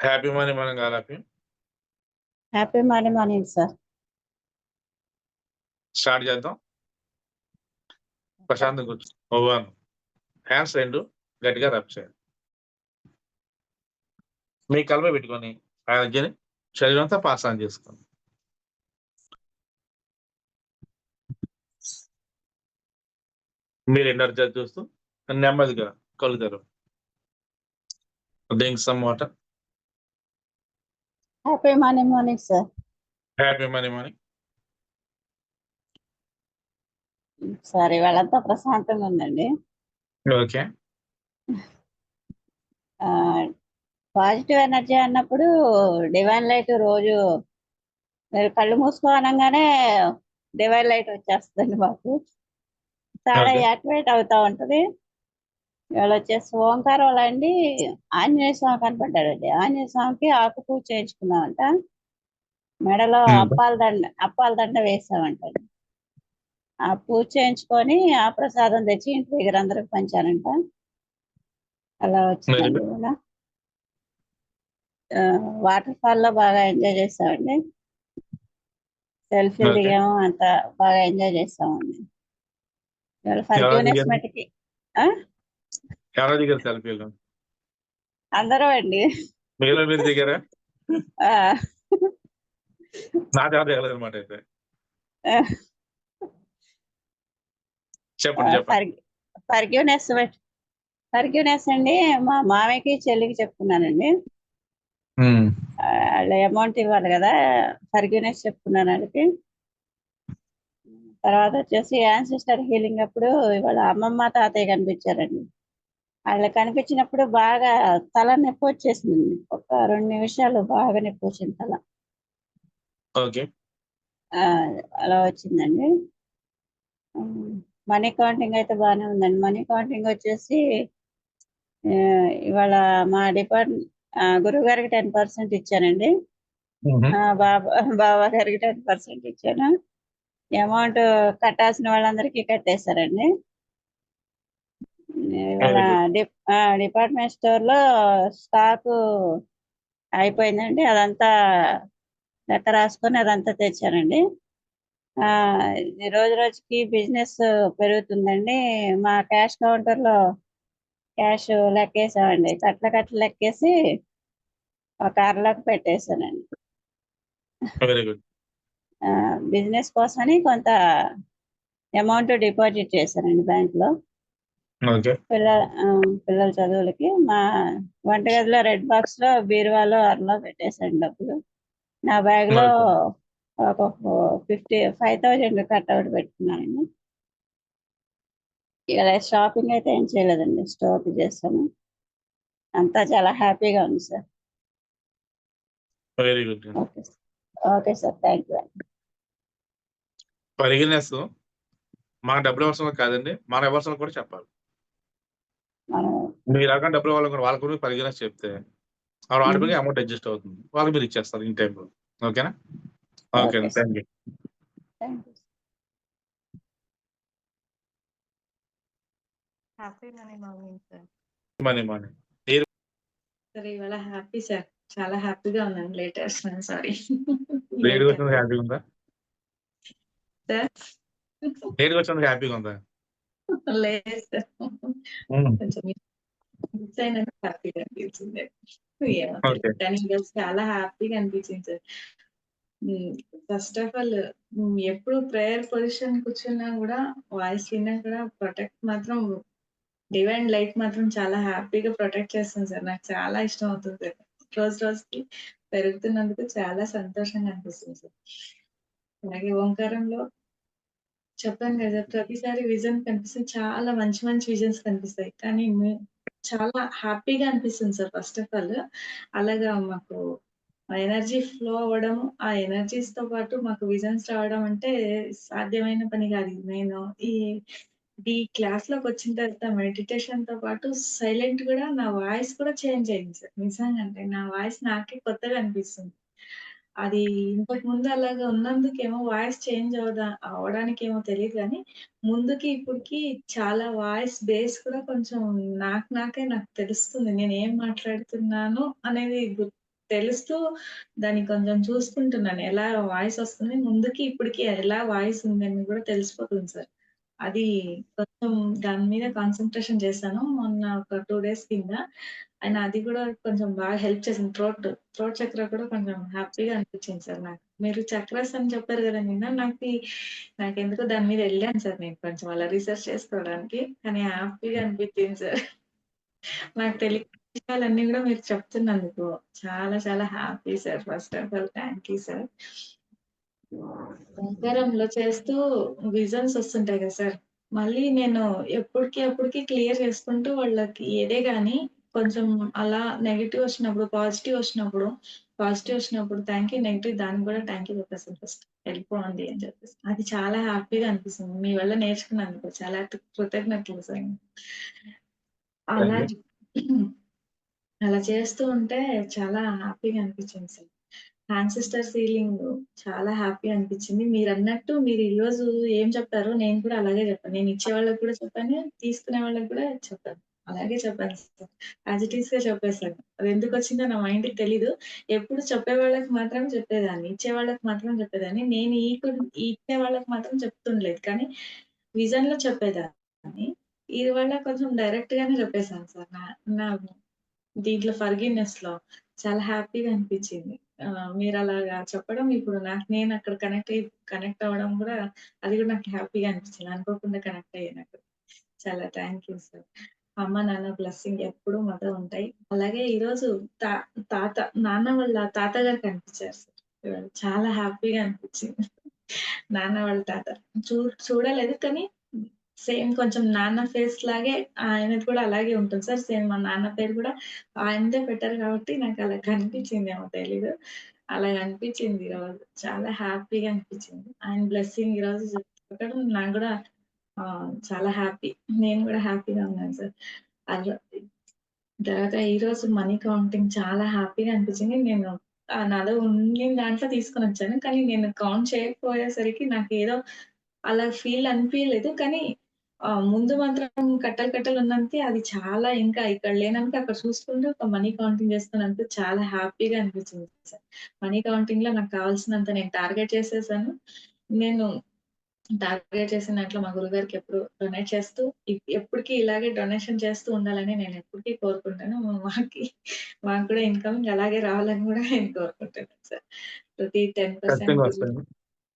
Happy morning మనం కాదు happy morning morning sir start చేద్దాం. ప్రశాంతం కూర్చో. ఓవన్ హ్యాండ్స్ రెండు. గట్టిగా రబ్ చేయాలి. మీ కలప పెట్టుకొని ఆ మధ్యని శరీరం అంతా పాస్ ఆన్ చేసుకోండి. మీరు ఎనర్జీ చూస్తూ నెమ్మదిగా కలుగుతారు drink some water happy morning morning sir happy money money sir ఇవాళంతా ప్రశాంతంగా ఉందండి ఓకే. పాజిటివ్ ఎనర్జీ అన్నప్పుడు డివైన్ లైట్ రోజు మీరు కళ్ళు మూసుకో అనగానే డివైన్ లైట్ వచ్చేస్తుంది మాకు. చాలా. యాక్టివేట్ అవుతా ఉంటది. ఇవాళ వచ్చేసి ఓంకారం అండి. ఆంజనేయ స్వామి కనపడ్డాడండి. ఆంజనేయ స్వామికి ఆకు పూజ చేయించుకున్నామంట. మెడలో. అప్పాల దండ అప్పాల దండ వేసామంట. ఆ పూజ చేయించుకొని ఆ ప్రసాదం తెచ్చి ఇంటి దగ్గర అందరికి పంచారంట. అలా వచ్చిందండి ఇవాళ వాటర్ ఫాల్లో బాగా ఎంజాయ్ చేసామండి. సెల్ఫీ. దిగాము అంత బాగా ఎంజాయ్ చేసామండి. ఫర్గ్యూనెస్? మటుకి ఎవరో దిగారు సెల్ఫీలు అందరూ అండి. మీలో మీరు దిగారా? దిగలేదు అనమాట అయితే. చెప్పండి చెప్పండి. ఫర్గ్యూనెస్ ఫర్గ్యూనెస్ అండి మా మామయ్యకి చెల్లికి చెప్పుకున్నానండి. ఉమ్. వాళ్ళ అమౌంట్ ఇవ్వాలి కదా ఫర్గ్యూనెస్ చెప్పుకున్నాను వాళ్ళకి తర్వాత వచ్చేసి యాన్సిస్టర్ హీలింగ్ అప్పుడు ఇవాళ అమ్మమ్మ తాతయ్య కనిపించారండి. వాళ్ళు కనిపించినప్పుడు బాగా తల నొప్పి వచ్చేసింది ఒక రెండు నిమిషాలు బాగా నొప్పి వచ్చింది తల. ఓకే. అలా వచ్చిందండి. మనీ కౌంటింగ్ అయితే బాగానే ఉందండి. మనీ కౌంటింగ్ వచ్చేసి ఇవాళ మా డిపార్ట్మెంట్ గురువు గారికి టెన్ పర్సెంట్ ఇచ్చానండి. బాబా బాబా గారికి టెన్ పర్సెంట్ ఇచ్చాను. అమౌంట్ కట్టాల్సిన వాళ్ళందరికీ కట్టేశారండి. డిపార్ట్మెంట్ స్టోర్లో స్టాక్ అయిపోయిందండి. అదంతా లెక్క రాసుకొని అదంతా తెచ్చానండి. ఆ, ఇది రోజు రోజుకి బిజినెస్ పెరుగుతుందండి. మా క్యాష్ కౌంటర్లో క్యాష్ లెక్కేసామండి. కట్ల కట్ల లెక్కేసి ఒక అరలోకి పెట్టేశానండి. బిజినెస్ కోసమని కొంత అమౌంట్ డిపాజిట్ చేశానండి బ్యాంక్ లో ఓకే. పిల్లల చదువులకి మా వంటగదిలో రెడ్ బాక్స్లో బీరువాలో అరలో పెట్టేశాను డబ్బులు. నా బ్యాగ్లో ఒక ఫిఫ్టీ ఫైవ్ థౌజండ్ కట్అవుట్ పెట్టుకున్నానండి. ఇలా షాపింగ్ అయితే ఏం చేయలేదండి స్టోర్ చేస్తాను. అంతా చాలా హ్యాపీగా ఉంది sir. Very good okay sir. Thank you పరిగినెస్ మన డబ్బులు అవసరం కాదండి మన అవసరం కూడా చెప్పాలి. మీరు రకం డబ్బులు వాళ్ళకి కూడా వాళ్ళకు కూడా పరిగినెస్ చెప్తే వాళ్ళు ఆటోమేటిక్ అమౌంట్ అడ్జస్ట్ అవుతుంది. వాళ్ళకి మీరు ఇచ్చేస్తారు ఇన్ టైంలో ఓకేనా? Okay thank you happy morning sir money money sir ఇవాళ హ్యాపీ సార్ చాలా హ్యాపీగా ఉన్నాను లేట్ వేస్తున్నాను సారీ లేట్ వచ్చినందుకు హ్యాపీగా ఉందా? సార్ లేట్ వచ్చినందుకు హ్యాపీగా ఉందా? లేదు సార్. కొంచెం మిస్ అయినందుకు హ్యాపీగా అనిపించింది ఈరోజు చాలా హ్యాపీగా అనిపించింది. సార్ ఫస్ట్ ఆఫ్ ఆల్ ఎప్పుడు ప్రేయర్ పొజిషన్ కూర్చున్నా కూడా వాయిస్ విన్నా కూడా ప్రొటెక్ట్ మాత్రం డివైన్ లైట్ మాత్రం చాలా హ్యాపీగా ప్రొటెక్ట్ చేస్తుంది సార్. నాకు చాలా ఇష్టం అవుతుంది సార్. రోజు రోజుకి పెరుగుతున్నందుకు చాలా సంతోషంగా అనిపిస్తుంది సార్. అలాగే ఓంకారంలో చెప్పాను కదా ప్రతిసారి విజన్ కనిపిస్తుంది చాలా మంచి మంచి విజన్స్ కనిపిస్తాయి. కానీ చాలా హ్యాపీగా అనిపిస్తుంది సార్ ఫస్ట్ ఆఫ్ ఆల్. అలాగా మాకు ఎనర్జీ ఫ్లో అవ్వడం ఆ ఎనర్జీస్తో పాటు మాకు విజన్స్ రావడం అంటే సాధ్యమైన పని కాదు. నేను ఈ ఈ క్లాస్లోకి వచ్చిన తర్వాత మెడిటేషన్తో పాటు సైలెంట్ కూడా నా వాయిస్ కూడా చేంజ్ అయింది సార్. నిజంగా అంటే నా వాయిస్ నాకే కొత్తగా అనిపిస్తుంది. అది ఇంతకు ముందు అలాగా ఉన్నందుకేమో వాయిస్ చేంజ్ అవదా అవడానికేమో తెలియదు కానీ ముందుకి ఇప్పటికి చాలా వాయిస్ బేస్ కూడా కొంచెం నాకు నాకే నాకు తెలుస్తుంది నేను ఏం మాట్లాడుతున్నాను అనేది తెలుస్తూ దాన్ని కొంచెం చూసుకుంటున్నాను. ఎలా వాయిస్ వస్తుంది. ముందుకి, ఇప్పటికి ఎలా వాయిస్ ఉందని కూడా తెలిసిపోతుంది సార్. అది కొంచెం దాని మీద కాన్సన్ట్రేషన్ చేశాను. మొన్న ఒక టూ డేస్ కింద. అండ్ అది కూడా కొంచెం బాగా హెల్ప్ చేసింది. థ్రోట్, థ్రోట్ చక్ర కూడా కొంచెం హ్యాపీగా అనిపించింది సార్ నాకు. మీరు చక్రాస్ అని చెప్పారు కదా నిన్న. నాకు ఎందుకో దాని మీద వెళ్ళాను సార్ నేను కొంచెం అలా రీసెర్చ్ చేసుకోవడానికి. కానీ హ్యాపీగా అనిపించింది సార్. నాకు తెలియని విషయాలన్నీ కూడా మీరు చెప్తున్నందుకు చాలా చాలా happy sir. First of all thank you sir. ఓంకారంలో చేస్తూ విజన్స్ వస్తుంటాయి కదా సార్. మళ్ళీ నేను ఎప్పటికి అప్పటికి క్లియర్ చేసుకుంటూ వాళ్ళకి ఏదే కానీ కొంచెం అలా నెగెటివ్ వచ్చినప్పుడు, పాజిటివ్ వచ్చినప్పుడు, పాజిటివ్ వచ్చినప్పుడు థాంక్ యూ, నెగెటివ్ దానికి కూడా థాంక్ యూ చెప్పేస్తాను ఫస్ట్. వెళ్ళిపోండి అని చెప్పేసి. అది చాలా హ్యాపీగా అనిపిస్తుంది. మీ వల్ల నేర్చుకున్నందుకు చాలా కృతజ్ఞతలు సార్. అలా అలా చేస్తూ ఉంటే చాలా హ్యాపీగా అనిపించింది సార్. యాన్సిస్టర్స్ హీలింగ్ చాలా హ్యాపీ అనిపించింది. మీరన్నట్టు మీరు ఈరోజు ఏం చెప్పారో నేను కూడా అలాగే చెప్పాను. నేను ఇచ్చే వాళ్ళకి కూడా చెప్పాను. తీసుకునే వాళ్ళకి కూడా చెప్పాను. అలాగే చెప్పాను సార్. యాజ్ ఇట్ చెప్పేశాను చెప్పేసాను. అది ఎందుకు వచ్చిందో నా మైండ్‌కి తెలీదు. ఎప్పుడు చెప్పే వాళ్ళకి మాత్రం చెప్పేదాన్ని. ఇచ్చే వాళ్ళకి మాత్రం చెప్పేదాన్ని. నేను ఈ ఇచ్చే వాళ్ళకి మాత్రం చెప్తుండలేదు. కానీ విజన్లో చెప్పేదాన్ని. ఇది వల్ల కొంచెం డైరెక్ట్ గానే చెప్పేసాను సార్. నా నా దీంట్లో ఫర్‌గివ్‌నెస్‌లో చాలా హ్యాపీగా అనిపించింది. మీరు అలాగా చెప్పడం ఇప్పుడు నాకు నేను అక్కడ కనెక్ట్ అయ్యి కనెక్ట్ అవ్వడం కూడా అది కూడా నాకు హ్యాపీగా అనిపించింది. అనుకోకుండా కనెక్ట్ అయ్యానక్కడ. చాలా థ్యాంక్ యూ సార్. అమ్మ, నాన్న బ్లెస్సింగ్ ఎప్పుడూ మాతో ఉంటాయి. అలాగే ఈరోజు తా తాత నాన్న వాళ్ళ తాతగారు కనిపించారు సార్. చాలా హ్యాపీగా అనిపించింది. నాన్న వాళ్ళ తాత. చూ చూడలేదు కానీ సేమ్ కొంచెం నాన్న ఫేస్ లాగే ఆయనది కూడా అలాగే ఉంటుంది సార్. సేమ్ మా నాన్న పేరు కూడా ఆయనదే పెట్టారు కాబట్టి నాకు అలా కనిపించిందేమో తెలీదు. అలా అనిపించింది ఈరోజు. చాలా హ్యాపీగా అనిపించింది. ఆయన బ్లెస్సింగ్ ఈరోజు నాకు కూడా చాలా హ్యాపీ. నేను కూడా హ్యాపీగా ఉన్నాను సార్. అలా తర్వాత ఈరోజు మనీ కౌంటింగ్ చాలా హ్యాపీగా అనిపించింది. నేను నాలో ఉండిన దాంట్లో తీసుకొనొచ్చాను. కానీ నేను కౌంట్ చేయకపోయేసరికి నాకు ఏదో అలా ఫీల్ అనిపించలేదు కానీ ముందు మాత్రం కట్టలు కట్టలు ఉన్నంతే అది చాలా ఇంకా ఇక్కడ లేనందుకు అక్కడ చూసుకుంటూ ఒక మనీ కౌంటింగ్ చేస్తున్నందుకు చాలా హ్యాపీగా అనిపించింది సార్. మనీ కౌంటింగ్లో నాకు కావాల్సినంత నేను టార్గెట్ చేసేసాను. నేను టార్గెట్ చేసిన దాంట్లో మా గురువుగారికి ఎప్పుడు డొనేట్ చేస్తూ ఎప్పటికి ఇలాగే డొనేషన్ చేస్తూ ఉండాలని నేను ఎప్పటికీ కోరుకుంటాను. మాకి మాకు కూడా ఇన్‌కమింగ్ అలాగే రావాలని కూడా నేను కోరుకుంటున్నాను సార్. ప్రతి 10% ఖచ్చితంగా గురువు వస్తాయండి.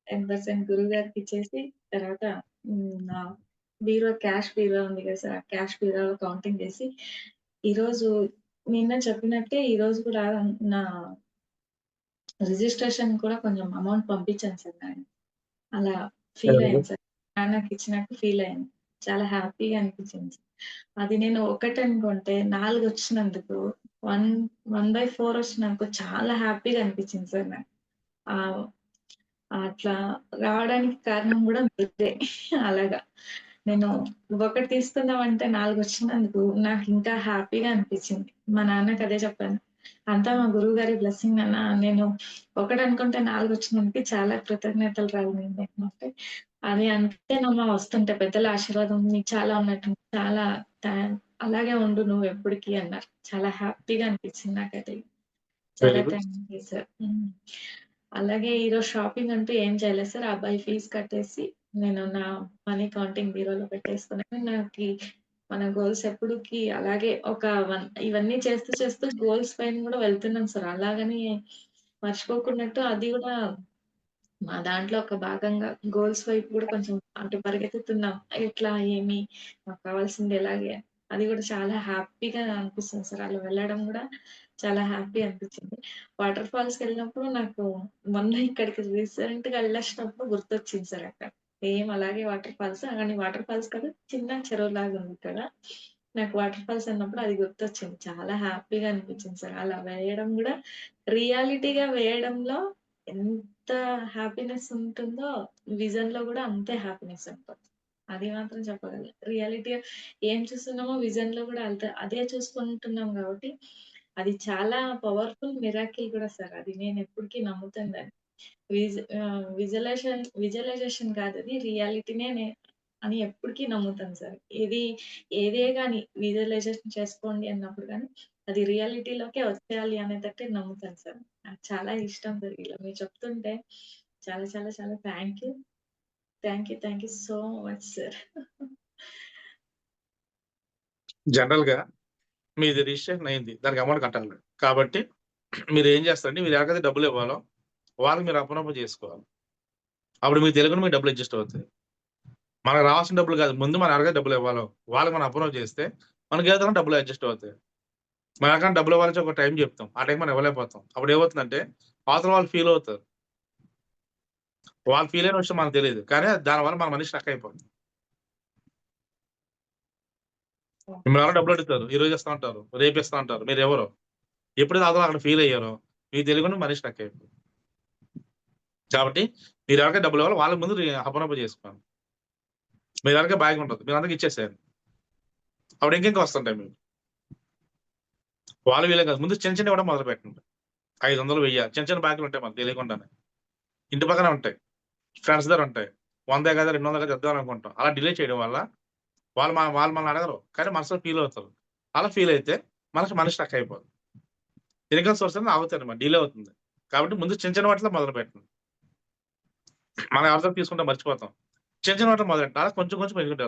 10% గురువుగారికి ఇచ్చేసి తర్వాత బీరువా క్యాష్ బీరువా ఉంది కదా సార్. క్యాష్ బీరువాలో కౌంటింగ్ చేసి ఈరోజు నిన్న చెప్పినట్టే ఈరోజు కూడా నా రిజిస్ట్రేషన్ కూడా కొంచెం అమౌంట్ పంపించాను సార్ నేను. అలా ఫీల్ గుడ్. సార్. నాన్నకి ఇచ్చినట్టు ఫీల్ అయ్యాను. చాలా హ్యాపీగా అనిపించింది. అది నేను ఒకటనుకుంటే 4 వచ్చినందుకు 1, 1/4 వచ్చినందుకు చాలా హ్యాపీగా అనిపించింది సార్ నాకు. అట్లా రావడానికి కారణం కూడా మీరే. అలాగా. నేను ఒకటి తీసుకుందామంటే 4 వచ్చినందుకు నాకు ఇంకా హ్యాపీగా అనిపించింది. మా నాన్నకి అదే చెప్పాను. అంతా మా గురువుగారి బ్లెస్సింగ్ నాన్న. నేను ఒకటనుకుంటే 4 వచ్చినందుకు చాలా కృతజ్ఞతలు రాలినాయి అంటే అది అంతేనమ్మా వస్తుంటాయి. పెద్దల ఆశీర్వాదం నీకు చాలా ఉన్నట్టుంది. చాలా అలాగే ఉండు నువ్వు ఎప్పటికి అన్నారు. చాలా హ్యాపీగా అనిపించింది నాకైతే. చాలా. Thank you sir. అలాగే ఈరోజు షాపింగ్ అంటూ ఏం చేయలేదు సార్. అబ్బాయి ఫీజ్ కట్టేసి నేను నా మనీ కౌంటింగ్ బీరోలో పెట్టేసుకున్నాను. నాకి మన గోల్స్ ఎప్పటికి అలాగే ఒక వన్ ఇవన్నీ చేస్తూ చేస్తూ గోల్స్ పైన కూడా వెళ్తున్నాం సార్. అలాగని మర్చిపోకున్నట్టు అది కూడా మా దాంట్లో ఒక భాగంగా గోల్స్ వైపు కూడా కొంచెం అటు పరిగెత్తుతున్నాం. ఎట్లా ఏమి మాకు కావాల్సింది ఎలాగే అది కూడా చాలా హ్యాపీగా అనిపిస్తుంది సార్. అలా వెళ్ళడం కూడా చాలా హ్యాపీ అనిపించింది. వాటర్ ఫాల్స్‌కెళ్ళినప్పుడు నాకు మొన్న ఇక్కడికి రీసెంట్‌గా వెళ్ళొచ్చినప్పుడు గుర్తొచ్చింది సార్ అక్కడ. సేమ్ అలాగే వాటర్ ఫాల్స్ కానీ వాటర్ ఫాల్స్ కదా చిన్న చెరువు లాగా ఉంది ఇక్కడ. నాకు వాటర్ ఫాల్స్ అన్నప్పుడు అది గుర్తొచ్చింది. చాలా హ్యాపీగా అనిపించింది సార్. అలా వేయడం కూడా రియాలిటీగా వేయడంలో ఎంత హ్యాపీనెస్ ఉంటుందో విజన్లో కూడా అంతే హ్యాపీనెస్ ఉంటుంది. అది మాత్రం చెప్పగలను. రియాలిటీగా ఏం చూస్తున్నామో విజన్‌లో కూడా అంతే అదే చూసుకుంటున్నాం కాబట్టి అది చాలా పవర్‌ఫుల్ మిరాకిల్ కూడా సార్. అది నేను ఎప్పటికీ నమ్ముతాను దాన్ని. విజ్ ఆహ్, విజువలైజేషన్ కాదు అది రియాలిటీనే అని ఎప్పటికీ నమ్ముతాను సార్. ఇది ఏదే కానీ విజువలైజేషన్ చేసుకోండి అన్నప్పుడు కానీ అది రియాలిటీలోకే వచ్చేయాలి అనేటట్టు నమ్ముతాను సార్. నాకు చాలా ఇష్టం సార్ ఇలా మీరు చెప్తుంటే చాలా చాలా చాలా thank you. Thank you. Thank you so much sir. జనరల్‌గా మీది రిజిస్ట్రేషన్ అయింది. దానికి అమౌంట్ కట్టాలి. కాబట్టి మీరు ఏం చేస్తారంటే మీరు ఎవరికైతే డబ్బులు ఇవ్వాలో వాళ్ళకి మీరు అప్పనప్ప చేసుకోవాలి. అప్పుడు మీకు తెలియకుండా మీకు డబ్బులు అడ్జస్ట్ అవుతాయి. మనకు రావాల్సిన డబ్బులు కాదు. ముందు మనం అడగ డబ్బులు ఇవ్వాలో వాళ్ళకి మనం అప్రూవ్ చేస్తే మనకి ఏదైనా డబ్బులు అడ్జస్ట్ అవుతాయి. మనం ఎవరికైనా డబ్బులు ఇవ్వాలని ఒక టైం చెప్తాం. ఆ టైం మనం ఇవ్వలేకపోతాం. అప్పుడు ఏమవుతుందంటే అవతల వాళ్ళు ఫీల్ అవుతారు. వాళ్ళు ఫీల్ అయిన విషయం మనకు తెలియదు కానీ దానివల్ల మన మనిషి స్ట్రక్ అయిపోతుంది. మిమ్మల్ని ఎవరో డబ్బులు అడుగుతారు. ఈరోజు ఇస్తా ఉంటారు. రేపు ఇస్తా ఉంటారు. మీరు ఎవరు? ఎప్పుడైతే అవతల అక్కడ ఫీల్ అయ్యారో మీకు తెలియకుండా మనిషి స్ట్రక్ అయిపోతుంది. కాబట్టి మీరు ఎవరికైనా డబ్బులు ఇవ్వాలి వాళ్ళకి ముందు అపనప చేసుకోండి. మీరు ఎవరికైతే బ్యాగ్ ఉంటుంది మీరు అందరికి ఇచ్చేసేయండి. అప్పుడు ఇంకెంక వస్తుంటాయి మీకు. వాళ్ళు వీళ్ళే కాదు. ముందు చిన్న చిన్నవి ఇవ్వడం మొదలుపెట్టండి. 500, 1000 చిన్న చిన్న బ్యాగులు ఉంటాయి మనకు తెలియకుండానే. ఇంటి పక్కనే ఉంటాయి. ఫ్రెండ్స్ దగ్గర ఉంటాయి. 100 కదా 200 కదా అనుకుంటాం. అలా డిలే చేయడం వల్ల వాళ్ళు మన వాళ్ళు మనల్ని అడగరు. కానీ మనసులో ఫీల్ అవుతారు. అలా ఫీల్ అయితే మనకి మనిషి స్ట్రక్ అయిపోదు ఇన్కమ్ సోర్స్ అనేది ఆగుతాయన్నమాట. డిలే అవుతుంది. కాబట్టి ముందు చిన్న చిన్న వాటిలో మొదలుపెట్టండి. మనం అర్థం తీసుకుంటే మర్చిపోతాం. చిన్న చిన్న వాటిలో మొదలెట్టండి. అలా కొంచెం కొంచెం పెంచుకుంటే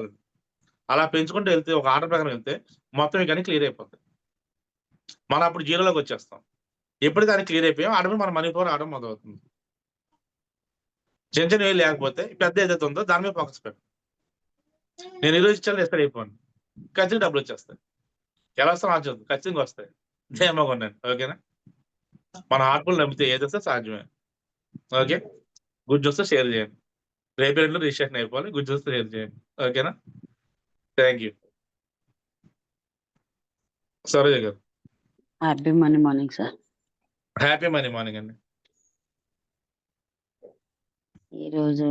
అలా పెంచుకుంటూ వెళ్తే ఒక ఆర్డర్ ప్రకారం వెళ్తే మొత్తం ఇక క్లియర్ అయిపోతుంది మనం అప్పుడు జీరోలోకి వచ్చేస్తాం. ఎప్పుడైతే అన్ని క్లియర్ అయిపోయాం ఆడమే మన మనీ పవర్ ఆడడం మొదలవుతుంది. చిన్న చిన్నవి లేకపోతే పెద్ద ఏదైతే ఉందో దాని మీద ఫోకస్ పెట్టు నేను ఈరోజు ఇచ్చాను ఇస్తాను అయిపోండి. ఖచ్చితంగా డబ్బులు వచ్చేస్తాయి. ఎలా వస్తాం నాకు ఖచ్చితంగా వస్తాయి. ధైర్యంగా ఉండండి. ఓకేనా? మన హార్ట్‌ఫుల్ నమ్మితే ఏదైతే సాధ్యమే. ఓకే. గుడ్ న్యూస్ షేర్ చేయండి. రేపు ఎల్లుండి రిజిస్ట్రేషన్ అయిపోవాలి. గుడ్ న్యూస్ షేర్ చేయండి. ఓకేనా? Thank you. Saroja garu. Happy money morning sir. Happy money morning అండి. ఈరోజు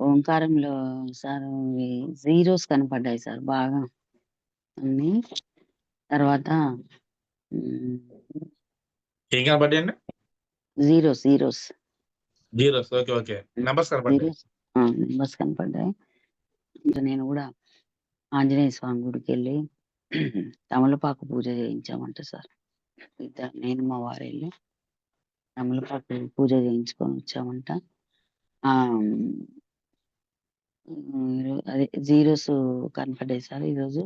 ఓంకారంలో సార్ జీరోస్ కనపడ్డాయి సార్ బాగా. అన్నీ. తర్వాత. ఏం కనపడ్డాయండి? Zeros, zeros. Zeros. Okay. Okay. Numbers కనపడ్డాయి. నంబర్స్ నేను కూడా ఆంజనేయ స్వామి గుడికెళ్ళి తమలపాకు పూజ చేయించామంట సార్. ఇద్దరు నేను మా వారెళ్ళి తమలపాకు పూజ చేయించుకొని వచ్చామంట. అదే జీరోస్ కనపడ్డాయి సార్ ఈరోజు.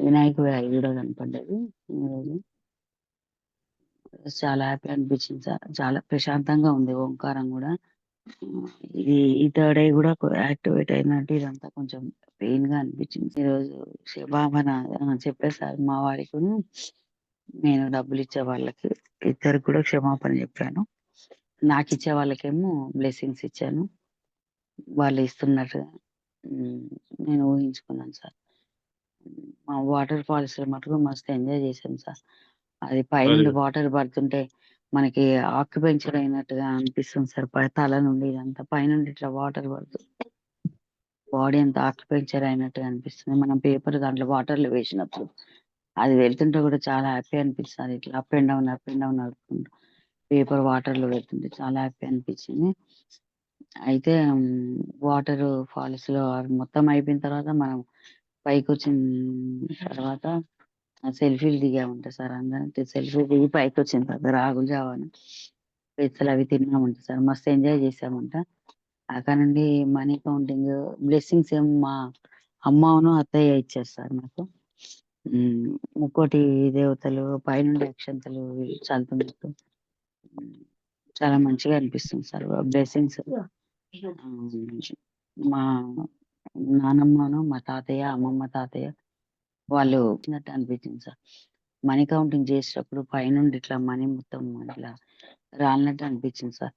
వినాయకుడి అయి కూడా కనపడ్డది ఈరోజు. చాలా హ్యాపీ అనిపించింది సార్. చాలా ప్రశాంతంగా ఉంది ఓంకారం కూడా. ఇది ఈ థర్డ్ ఐ కూడా యాక్టివేట్ అయినట్టు ఇదంతా కొంచెం పెయిన్గా అనిపించింది. ఈరోజు క్షమాపణ చెప్పేసారు సార్ మా వారికి నేను డబ్బులిచ్చే వాళ్ళకి ఇద్దరు కూడా క్షమాపణ చెప్పాను. నాకు ఇచ్చే వాళ్ళకేమో బ్లెస్సింగ్స్ ఇచ్చాను. వాళ్ళు ఇస్తున్నట్టుగా నేను ఊహించుకున్నాను సార్. మా వాటర్ ఫాల్స్ మటుకు మస్తు ఎంజాయ్ చేశాను సార్. అది పైనుండి. వాటర్ పడుతుంటే మనకి ఆక్యుపెంచర్ అయినట్టుగా అనిపిస్తుంది సార్. ప తల నుండి ఇదంతా పైనుండి ఇట్లా వాటర్ పడుతుంది. బాడీ అంతా ఆక్యుపెంచర్ అయినట్టుగా అనిపిస్తుంది. మనం పేపర్ దాంట్లో వాటర్‌లో వేసినప్పుడు. అది వెళ్తుంటే కూడా చాలా హ్యాపీ అనిపిస్తది. ఇట్లా up and down, up and down నడుపుకుంటూ పేపర్ వాటర్‌లో వెళ్తుంటే చాలా హ్యాపీ అనిపించింది. అయితే హ్మ్. వాటర్ ఫాల్స్‌లో అవి మొత్తం అయిపోయిన తర్వాత మనం పైకొచ్చిన తర్వాత సెల్ఫీలు దిగామంట సార్ అందరం. సెల్ఫీ దిగి పైకొచ్చిన తర్వాత రాగుల జావను పెసలు అవి తిన్నామంట సార్. మస్తు ఎంజాయ్ చేశామంట. అక్కడ నుండి మనీ కౌంటింగ్ బ్లెస్సింగ్స్ ఏమో మా అమ్మను, అత్తయ్య ఇచ్చారు సార్ నాకు. హ్మ్. ముక్కోటి దేవతలు పైనుండి అక్షంతలు చల్లుతున్నట్టు. చాలా మంచిగా అనిపిస్తుంది సార్. బ్లెస్సింగ్స్ మా నానమ్మను, మా తాతయ్య, అమ్మమ్మ, తాతయ్య వాళ్ళు ఇచ్చినట్టు అనిపించింది సార్. మనీ కౌంటింగ్ చేసేటప్పుడు పైనుండి ఇట్లా మనీ మొత్తం ఇట్లా రాలినట్టు అనిపించింది సార్.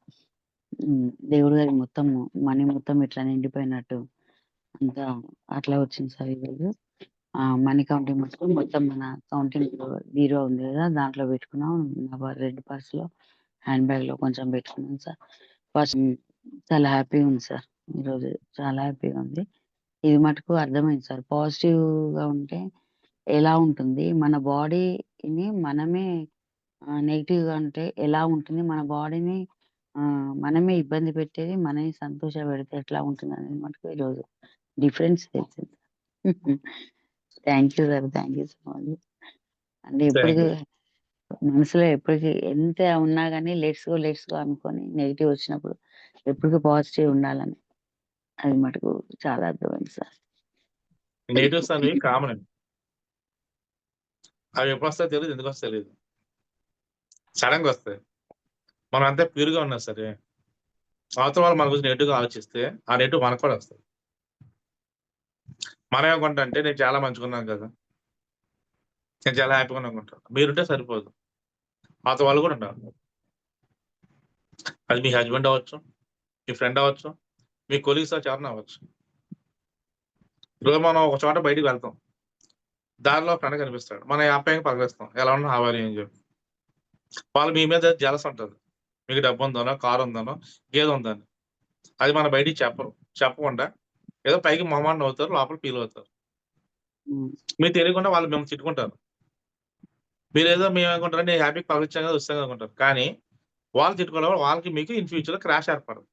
దేవుడు గారి మొత్తం మనీ మొత్తం ఇట్లా నిండిపోయినట్టు అంతా అట్లా వచ్చింది సార్ ఈరోజు. ఆ! మనీ కౌంటింగ్ మటుకు మొత్తం మన కౌంటింగ్ జీరో ఉంది కదా! దాంట్లో పెట్టుకున్నాం. నా పర్స్లో హ్యాండ్ హ్యాండ్ బ్యాగ్‌లో కొంచెం పెట్టుకున్నాం సార్. ఫస్ట్ చాలా హ్యాపీగా ఉంది సార్. ఈరోజు చాలా హ్యాపీగా ఉంది. ఇది మటుకు అర్థమైంది సార్. పాజిటివ్గా ఉంటే ఎలా ఉంటుంది? మన బాడీని మనమే ఆహ్, నెగెటివ్‌గా ఉంటే ఎలా ఉంటుంది? మన బాడీని ఆహ్, మనమే ఇబ్బంది పెట్టేది మనమే సంతోషపెడితే ఎట్లా ఉంటుందనేది మటుకు ఈరోజు డిఫరెన్స్ తెలిసింది. Thank you sir. Thank you so much. అంటే థ్యాంక్ ఎప్పటికి మనసులో ఎప్పటికి ఎంత ఉన్నా గానీ లెట్స్ గో లెట్స్ గో అనుకొని నెగిటివ్ వచ్చినప్పుడు ఎప్పటికి పాజిటివ్ ఉండాలని అది మటుకు చాలా అర్థమైంది సార్ నెగిటివ్స్ అనేవి కామన్ అండి అవి ఎప్పుడు వస్తాయో తెలియదు ఎందుకు వస్తాయో తెలియదు సడన్గా వస్తాయి. మనం అంతా ప్యూర్గా ఉన్నా సరే అవతల వాళ్ళు మన గురించి నెట్టుగా ఆలోచిస్తే ఆ నెట్టు మనకు కూడా వస్తుంది మనం ఏమనుకుంటా అంటే నేను చాలా మంచుకున్నాను కదా. నేను చాలా హ్యాపీగా అనుకుంటాను మీరుంటే సరిపోదు. అవతల వాళ్ళు కూడా ఉంటారు అది మీ హస్బెండ్ అవ్వచ్చు మీ ఫ్రెండ్ అవ్వచ్చు మీ కొలీగ్స్ ఎవరిని అవ్వచ్చు. ఈరోజు మనం ఒక చోట బయటికి వెళ్తాం. దారిలో ఫ్రెండ్ కనిపిస్తాడు మన అబ్బాయికి పలకరిస్తాం ఎలా ఉన్నా హావాలి అని చెప్పి. వాళ్ళు మీ మీద జలస్ ఉంటుంది మీకు డబ్బు ఉందనో కారు ఉందనో గేదె ఉందని. అది మన బయటికి చెప్పరు. చెప్పకుండా ఏదో పైకి మొహమాట అవుతారు లోపల ఫీల్ అవుతారు. మీరు తెలియకుండా వాళ్ళు మేము తిట్టుకుంటారు. మీరు ఏదో మేము అనుకుంటారు నేను హ్యాపీకి పలకరించాం కదా వస్తాం అనుకుంటారు. కానీ వాళ్ళు తిట్టుకోవడం వాళ్ళకి మీకు ఇన్ ఫ్యూచర్లో క్రాష్ ఏర్పడదు.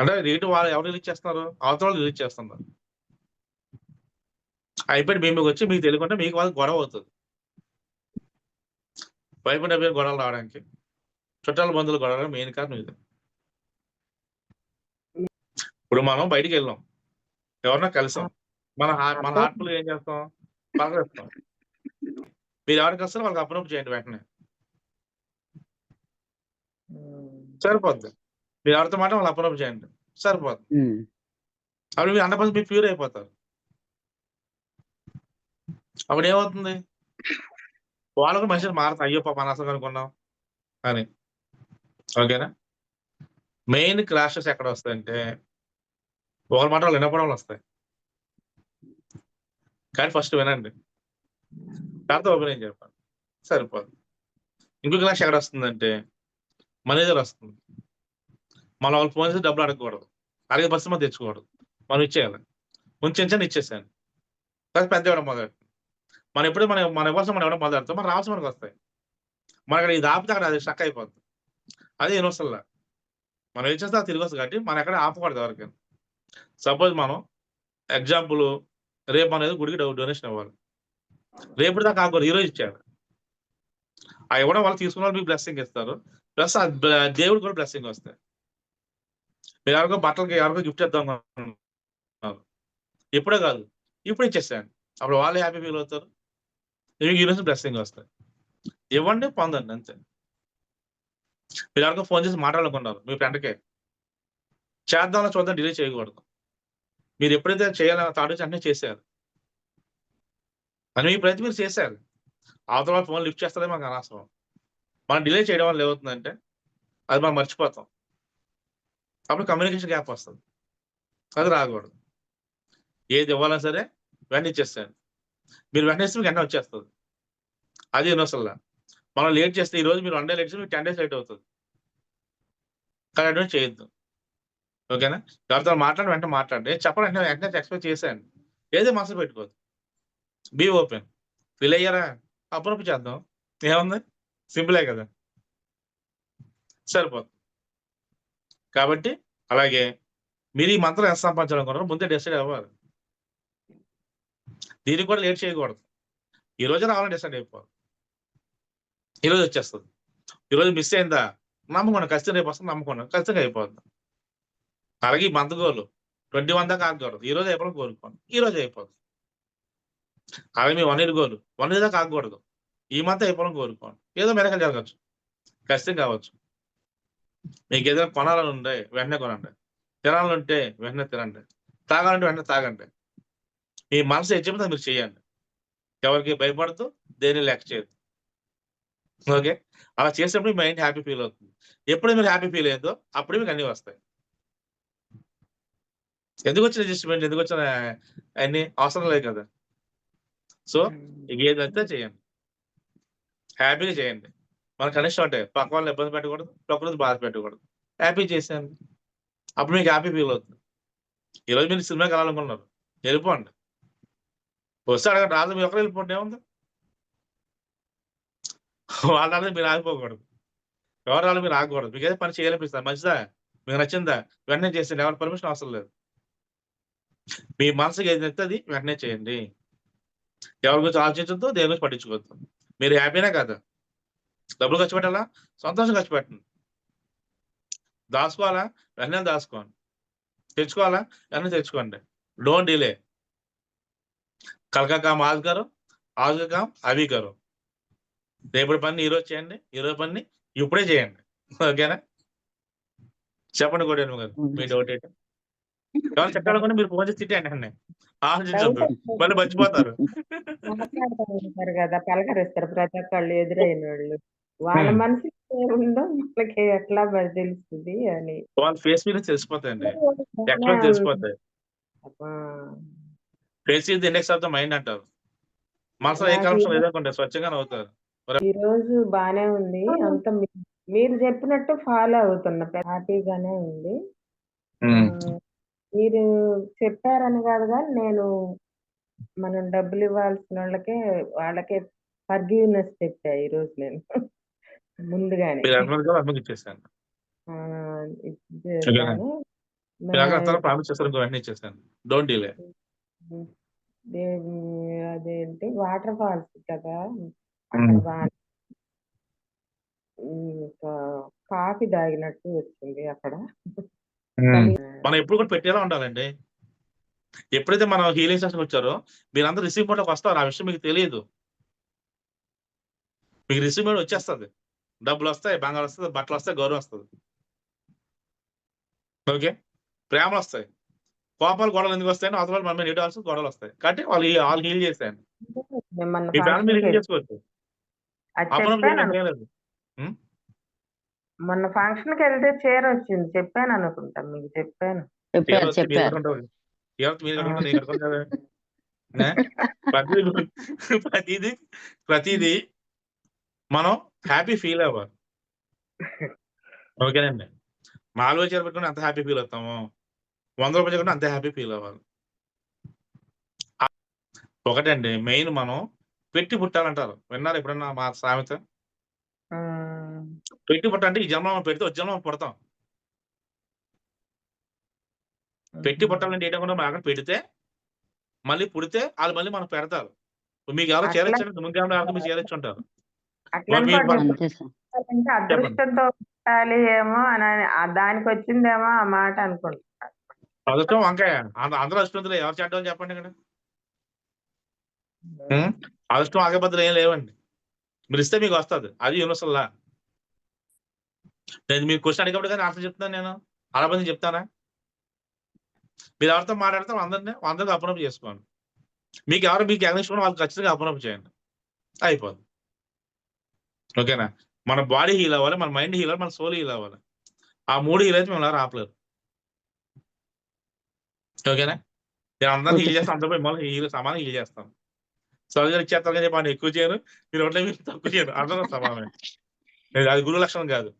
అంటే రేటు వాళ్ళు ఎవరు రిలీజ్ చేస్తున్నారు? అవతల వాళ్ళు రిలీజ్ చేస్తున్నారు. అయిపోయి మీ మీకు వచ్చి మీకు తెలియకుండా మీకు వాళ్ళకి గొడవ అవుతుంది. వైపు డబ్బు గొడవలు రావడానికి. చుట్టాల బంధువులు గొడవ మెయిన్ కారణం ఇది. ఇప్పుడు మనం బయటికి వెళ్ళాం. ఎవరన్నా కలిసాం. మన మన హార్ట్ఫుల్ ఏం చేస్తాం? పలకరిస్తాం మీరు ఎవరికి వస్తారో వాళ్ళకి అప్రూవ్ చేయండి వెంటనే. సరిపోద్ది. మీరు ఎవరితో మాట వాళ్ళు అప్రూవ్ చేయండి. సరిపోద్ది. అప్పుడు మీరు హండ్రెడ్ మీరు ప్యూర్ అయిపోతారు. అప్పుడు ఏమవుతుంది వాళ్ళకు మనుషులు మారుతారు అయ్యో పాప అనవసరం అనుకున్నాం అని. ఓకేనా? మెయిన్ క్లాషెస్ ఎక్కడ వస్తాయంటే ఒకరి మాట వాళ్ళు వినపడం వస్తాయి. కానీ ఫస్ట్ వినండి. తర్వాత ఒపీనియన్ చెప్పండి సరిపోదు. ఇంకో క్లాష్ ఎక్కడ వస్తుందంటే మేనేజర్ వస్తుంది. మన వాళ్ళు ఫోన్ చేసి డబ్బులు అడగకూడదు. అడిగే బస్సు మనం తెచ్చుకోకూడదు. మనం ఇచ్చేయాలి. కొంచెం ఇచ్చేసాను తర్వాత పెద్ద ఇవ్వడం మొదలు మనం ఎప్పుడు మనం మన ఇవ్వాల్సిన మనం ఎవరైనా మొదలెడతాం. మన రావాల్సిన మనకు వస్తాయి. మనకి అక్కడ ఇది ఆపితే అక్కడ అది స్టక్ అయిపోతుంది అదే యూనివర్సల్లా మనం ఏం చేస్తే తిరిగి వస్తుంది కాబట్టి మనం ఎక్కడ ఆపకూడదు ఎవరికైనా. సపోజ్ మనం ఎగ్జాంపుల్ రేపు అనేది గుడికి డొనేషన్ ఇవ్వాలి. రేపు దాకా ఆగకూడదు ఈరోజు ఇచ్చాడు. ఆ ఇవ్వడం వాళ్ళు తీసుకున్న వాళ్ళు మీకు బ్లెస్సింగ్ ఇస్తారు. ప్లస్ ఆ దేవుడు కూడా బ్లెస్సింగ్ వస్తాయి. మీరు ఎవరికో బట్టలకి ఎవరికో గిఫ్ట్ ఇద్దాం అనుకుంటున్నారు. ఇప్పుడే కాదు. ఇప్పుడు ఇచ్చేసాను అప్పుడు వాళ్ళు హ్యాపీ ఫీల్ అవుతారు. మీకు ఈరోజు బ్లెస్సింగ్ వస్తాయి ఇవ్వండి పొందండి అంతే. మీరు ఎవరికో ఫోన్ చేసి మాట్లాడాలనుకున్నారు మీ ఫ్రెండ్కే చేద్దామని చూద్దాం డిలే చేయకూడదు. మీరు ఎప్పుడైతే చేయాలని థాట్ అన్నీ చేశారు అని మీ ప్రయత్నం మీరు చేశారు తర్వాత ఫోన్ లిఫ్ట్ చేస్తే మాకు అనవసరం. మనం డిలే చేయడం వల్ల ఏమవుతుందంటే అది మనం మర్చిపోతాం. అప్పుడు కమ్యూనికేషన్ గ్యాప్ వస్తుంది. అది రాకూడదు. ఏది ఇవ్వాలన్నా సరే వెంటనే ఇచ్చేస్తాను మీరు వెంటనే మీకు వెంటనే వచ్చేస్తుంది. అది యూనివర్సల్లా మనం లేట్ చేస్తే ఈ రోజు మీరు వన్ డే లేట్ చేస్తే మీకు టెన్ డేస్ లేట్ అవుతుంది. కానీ అటువంటి చేయొద్దు. ఓకేనా ఎవరితో మాట్లాడి వెంటనే మాట్లాడండి. చెప్పండి వెంటనే వెంటనే ఎక్స్పెక్ట్ చేశాను ఏదో మనసు పెట్టుకోవద్దు. బీ ఓపెన్ ఫీల్ అయ్యారా? అప్పుడప్పుడు చేద్దాం. ఏముంది? సింపులే కదా. సరిపోతుంది. కాబట్టి అలాగే మీరు ఈ మంత్రం ఎంత సంపాదించాలనుకుంటారో ముందే డిసైడ్ అవ్వాలి. దీనికి కూడా లేట్ చేయకూడదు. ఈ రోజు రావాలని డిసైడ్ అయిపోవాలి. ఈ రోజు వచ్చేస్తుంది. ఈ రోజు మిస్ అయిందా? నమ్మకుండా ఖచ్చితంగా రేపు వస్తుంది నమ్మకుండా ఖచ్చితంగా అయిపోద్ది. అలాగే ఈ మంత్ గోలు ట్వంటీ వన్ దాకా ఆగకూడదు ఈ రోజు అయిపోవడం కోరుకోండి ఈ రోజు అయిపోద్ది అలాగే మీ one year goal. One year దాకా ఆగకూడదు ఈ మంత్ అయిపోవడం కోరుకోండి ఏదో మెరకలు జరగచ్చు. ఖచ్చితంగా కావచ్చు. మీకు ఏదైనా కొనాలని ఉంటే వెంటనే కొనండి. తినాలని ఉంటే వెంటనే తినండి. తాగాలంటే వెంటనే తాగండి. మీ మనసు ఏం చెప్తే మీరు చేయండి. ఎవరికి భయపడుతూ దేని లెక్క చేయదు ఓకే? అలా చేసినప్పుడు మీ మైండ్ హ్యాపీ ఫీల్ అవుతుంది. ఎప్పుడు మీరు హ్యాపీ ఫీల్ అయ్యిందో అప్పుడే మీకు అన్ని వస్తాయి. ఎందుకు వచ్చిన అడ్జస్ట్మెంట్? ఎందుకు వచ్చిన అన్ని అవసరం లేదు కదా. సో ఇక ఏదైతే చేయండి. హ్యాపీగా చేయండి. మన కనెక్షన్ అంటే పక్క వాళ్ళని ఇబ్బంది పెట్టకూడదు ప్రకృతి బాధ పెట్టకూడదు. హ్యాపీ చేశాను అప్పుడు మీకు హ్యాపీ ఫీల్ అవుతుంది. ఈరోజు మీరు సినిమాకి వెళ్ళాలనుకున్నారు వెళ్ళిపోండి. వస్తే అడగండి రాదు మీరు వెళ్ళిపోండి ఏముంది? వాళ్ళ మీరు ఆగిపోకూడదు. ఎవరు మీరు ఆగకూడదు. మీకు ఏదో పని చేయాలనిపిస్తుంది. మంచిదా? మీకు నచ్చిందా? వెంటనే చేసేయండి ఎవరి పర్మిషన్ అవసరం లేదు. మీ మనసుకి ఏది నచ్చితే అది వెంటనే చేయండి. ఎవరి గురించి ఆలోచించద్దు దేని గురించి పట్టించుకోవద్దు. మీరు హ్యాపీనే కదా. డబ్బులు ఖర్చు పెట్టాలా? సంతోషం ఖర్చు పెట్టండి. దాచుకోవాలా? వెంటనే దాచుకోండి. తెచ్చుకోవాలా? వెంటనే తెచ్చుకోండి. డోంట్ డిలే కలకా కామ్ ఆజ్ కరో ఆజ్ కామ్ అవి కరో రేపటి పని ఈరోజు చేయండి ఈరోజు పని ఇప్పుడే చేయండి. ఓకేనా? చెప్పండి కూడా గారు మీ డౌట్ ఏంటి? ఎవరు చెప్పాలనుకుంటే మీరు ఫోన్ చేసి తిట్టండి అండి ఆలోచించద్దు. మళ్ళీ మర్చిపోతారు. కదా పలకరిస్తారు ప్రతి ఒక్కళ్ళు ఎదురైన వాళ్ళు. వాళ్ళ. మనసులో ఏముందో వాళ్ళకి ఎట్లా మరి తెలుస్తుంది అని. వాళ్ళ ఫేస్ మీద తెలిసిపోతాయండి. ఎక్కడ తెలిసిపోతాయి. ఫేస్ ఇది ఇండెక్స్ ఆఫ్ ద మైండ్ అంటారు. మనసులో ఏ నాకు కలెక్షన్ లేదనుకుంటే స్వచ్ఛంగా అవుతారు. ఈ రోజు బానే ఉంది. అంత మీరు చెప్పినట్టు ఫాలో అవుతున్నా హ్యాపీగానే ఉంది. మీరు చెప్పారని కాదు కానీ నేను మనం డబ్బులు ఇవ్వాల్సిన వాళ్ళకే వాళ్ళకే ఫర్గివ్నెస్ చెప్పా ఈ రోజు నేను. ముందుగానే. ప్రామిస్ చేస్తారు డోంట్ డిలే అదేంటి? వాటర్ ఫాల్స్ కదా? అక్కడ బాగా ఇంకా కాఫీ తాగినట్టు వచ్చింది అక్కడ. మనం ఎప్పుడు కూడా పెట్టేలా ఉండాలండి. ఎప్పుడైతే మనం హీలింగ్ సెషన్ వచ్చారో మీరందరూ రిసీవ్ మోడ్లోకి వస్తారు. ఆ విషయం మీకు తెలియదు. మీకు రిసీవ్ మోడ్ వచ్చేస్తుంది. డబ్బులు వస్తాయి బంగారం వస్తుంది బట్టలు వస్తాయి గౌరవం వస్తుంది. ఓకే? ప్రేమలు వస్తాయి. కోపాలు గొడవలు ఎందుకు వస్తాయని అవతల మన మీద నెగిటివ్ గొడవలు వస్తాయి. కాబట్టి వాళ్ళు వాళ్ళు హీల్ చేశాను మొన్న మీ ఫ్యామిలీ హీల్ చేసుకోవచ్చు. మొన్న ఫంక్షన్కి వెళ్తే చీర వచ్చింది. చెప్పాను అనుకుంటా మీకు చెప్పాను? ప్రతిదీ ప్రతిదీ మనం హ్యాపీ ఫీల్ అవ్వాలి. ఓకేనండి. నాలుగు చీర పెట్టుకుని అంత హ్యాపీ ఫీల్ అవుతాము వంద రూపాయలు పెట్టుకుని అంత హ్యాపీ ఫీల్ అవ్వాలి. ఒకటండి మెయిన్ మనం పెట్టి పుట్టాలంటారు. విన్నారు ఎప్పుడన్నా మా సామెత? పెట్టి పుట్ట అంటే ఈ జన్మ పెడితే వచ్చే జన్మ పుడతాం. పెట్టి పుట్టాలంటే ఏంటంటే మనం అక్కడ పెడితే మళ్ళీ పుడితే వాళ్ళు మళ్ళీ మనం పెడతారు. మీకు ఎవరో చేరొచ్చు ముందు ఎవరో మీరు చేరొచ్చు అనుకోండి. అంటే అదృష్టంతో ఏమో దానికి వచ్చిందేమో ఆ మాట అనుకుంటా అదృష్టం వంకాయ. అంద- అందరూ అదృష్టంతులు ఎవరు చెడ్డో చెప్పండి ఇక్కడ? అదృష్టం ఆగబద్దలు ఏం లేవండి. మీరు ఇస్తే మీకు వస్తుంది. అది యూనివర్సల్ లా. నేను మీరు క్వశ్చన్ అడిగినప్పుడు కానీ ఆన్సర్ చెప్తాను నేను. అలా మంది చెప్తానా మీరు ఎవరితో మాట్లాడతాం అందరినీ అందరితో అప్రూవ్ చేసుకోండి. మీకు ఎవరు మీకు అగ్నిష్ వాళ్ళకి ఖచ్చితంగా అప్రూవ్ చేయండి. అయిపోదు. ఓకేనా? మన బాడీ హీల్ అవ్వాలి మన మైండ్ హీల్ అవ్వాలి మన సోల్ హీల్ అవ్వాలి. ఆ మూడు హీల్ అయితే మేము ఎవరు ఆపలేరు. ఓకేనా? నేను అందరిని హీల్ చేస్తాను అందరిపై మళ్ళీ హీల్ సమానం హీల్ చేస్తాను సర్జరీ ఇచ్చేస్తాను కానీ చెప్పి ఎక్కువ చేయను మీరు ఒకటే మీరు తక్కువ చేయను అందరూ సమానమే అది గురువు లక్షణం కాదు.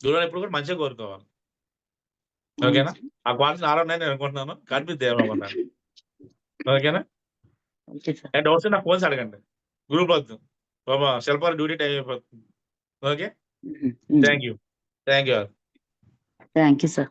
గురువు ఎప్పుడు కూడా మంచిగా కోరుకోవాలి. ఓకేనా? ఆ క్వాలిటీ నాలో నేను అనుకుంటున్నాను. కానీ మీరు దేవం అనుకుంటాను ఓకేనా అండ్ డౌట్స్ నా ఫోన్స్ అడగండి. గ్రూప్ వద్దు. బాబా శిల్పాల డ్యూటీ టైం అయిపోతుంది. Okay? Thank you thank you thank you sir